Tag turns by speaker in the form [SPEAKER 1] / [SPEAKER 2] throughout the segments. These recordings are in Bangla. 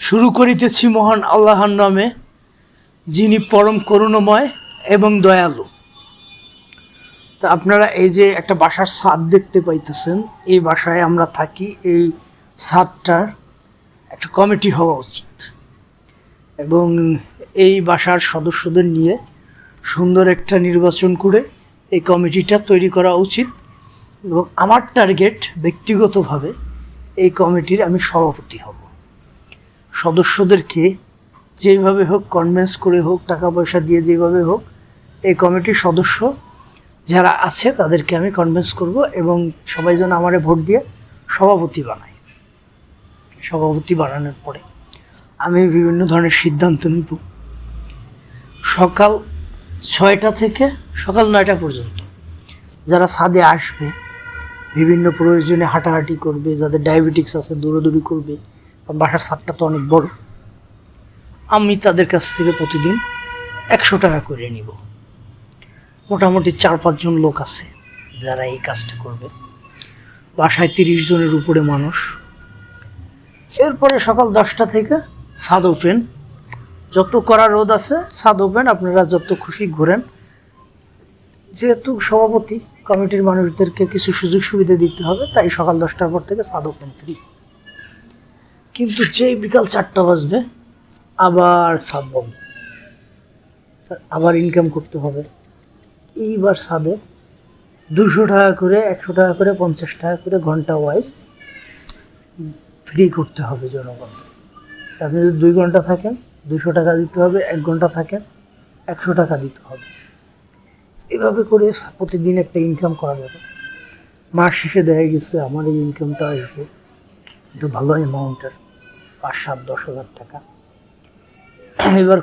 [SPEAKER 1] শুরু করিতেছি মহান আল্লাহর নামে, যিনি পরম করুণময় এবং দয়ালু। তা আপনারা এই যে একটা বাসার ছাদ দেখতে পাইতেছেন, এই বাসায় আমরা থাকি, এই ছাদটার একটা কমিটি হওয়া উচিত। এবং এই বাসার সদস্যদের নিয়ে সুন্দর একটা নির্বাচন করে এই কমিটিটা তৈরি করা উচিত। এবং আমার টার্গেট ব্যক্তিগতভাবে এই কমিটির আমি সভাপতি হব। সদস্যদেরকে যেভাবে হোক কনভেন্স করে হোক, টাকা পয়সা দিয়ে যেভাবে হোক, এই কমিটির সদস্য যারা আছে তাদেরকে আমি কনভেন্স করব এবং সবাই যেন আমারে ভোট দিয়ে সভাপতি বানায়। সভাপতি বানানোর পরে আমি বিভিন্ন ধরনের সিদ্ধান্ত নিব। সকাল ছয়টা থেকে সকাল নয়টা পর্যন্ত যারা ছাদে আসবে, বিভিন্ন প্রয়োজনে হাঁটাহাঁটি করবে, যাদের ডায়াবেটিক্স আছে, দৌড়াদৌড়ি করবে বাসার ছাদটা তো অনেক বড়। আমি তাদের কাছ থেকে প্রতিদিন একশো টাকা করে নিব। মোটামুটি চার পাঁচজন লোক আছে যারা এই কাজটা করবে। বাসায় তিরিশ জনের উপরে মানুষ। এরপরে সকাল দশটা থেকে ছাদ ওপেন। যত করা রোদ আছে, ছাদ ওপেন। আপনারা যত খুশি ঘোরেন। যেহেতু সভাপতি, কমিটির মানুষদেরকে কিছু সুযোগ সুবিধা দিতে হবে, তাই সকাল দশটার পর থেকে ছাদ ওপেন ফ্রি কিন্তু যেই বিকাল চারটা বাজবে, আবার বন্ধ আবার ইনকাম করতে হবে। এইবার সাদে দুশো টাকা করে, একশো টাকা করে, পঞ্চাশ টাকা করে ঘণ্টা ওয়াইজ ফ্রি করতে হবে জনগণ। আপনি যদি দুই ঘণ্টা থাকেন, দুশো টাকা দিতে হবে, এক ঘণ্টা থাকেন, একশো টাকা দিতে হবে। এভাবে করে প্রতিদিন একটা ইনকাম করা যাবে। মাস শেষে দেখা গেছে, আমার এই ইনকামটা আসবে। একটু ভালো অ্যামাউন্টের পাঁচ সাত দশ হাজার টাকা। এবার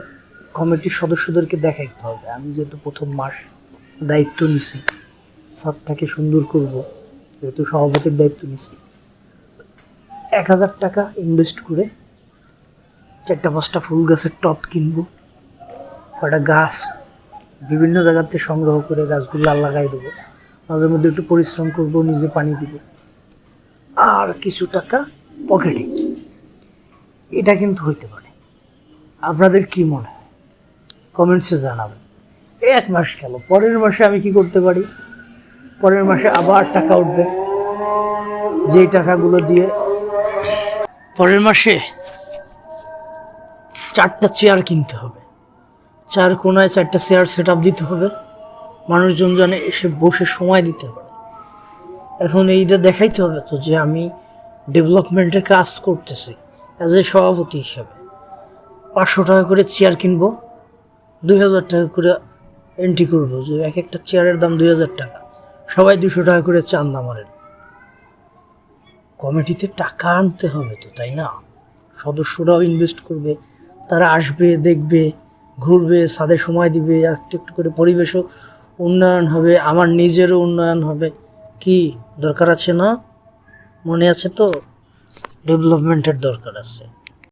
[SPEAKER 1] কমিটির সদস্যদেরকে দেখাইতে হবে। আমি যেহেতু প্রথম মাস দায়িত্ব নিছি সাতটাকে সুন্দর করব, যেহেতু সভাপতির দায়িত্ব নিছি। এক হাজার টাকা ইনভেস্ট করে চারটা পাঁচটা ফুল গাছের টপ কিনবো কয়টা গাছ বিভিন্ন জায়গাতে সংগ্রহ করে গাছগুলো লাগাই দেবো। মাঝে মধ্যে একটু পরিশ্রম করব, নিজে পানি দিব। আর কিছু টাকা পকেটে। এটা কিন্তু হইতে পারে। আপনাদের কি মনে হয়? কমেন্টসে জানাবেন। এক মাস গেল, পরের মাসে আমি কি করতে পারি? পরের মাসে আবার টাকা উঠবে। যেই টাকাগুলো দিয়ে পরের মাসে চারটা চেয়ার কিনতে হবে। চার কোনায় চারটা চেয়ার সেট আপ দিতে হবে। মানুষজন জানে এসে বসে সময় দিতে পারে। এখন এইটা দেখাইতে হবে তো যে আমি ডেভেলপমেন্টের কাজ করতেছি। অ্যাজ এ সভাপতি হিসাবে। পাঁচশো টাকা করে চেয়ার কিনবো, দুই হাজার টাকা করে এন্ট্রি করব, যে এক একটা চেয়ারের দাম দুই হাজার টাকা। সবাই দুশো টাকা করে চান্দা মারেন। কমিটিতে টাকা আনতে হবে তো, তাই না? সদস্যরাও ইনভেস্ট করবে, তারা আসবে, দেখবে, ঘুরবে সাদে সময় দিবে, একটু একটু করে পরিবেশও উন্নয়ন হবে, আমার নিজেরও উন্নয়ন হবে। কি, দরকার আছে না? মনে আছে তো? ডেভেলপমেন্টের দরকার আছে।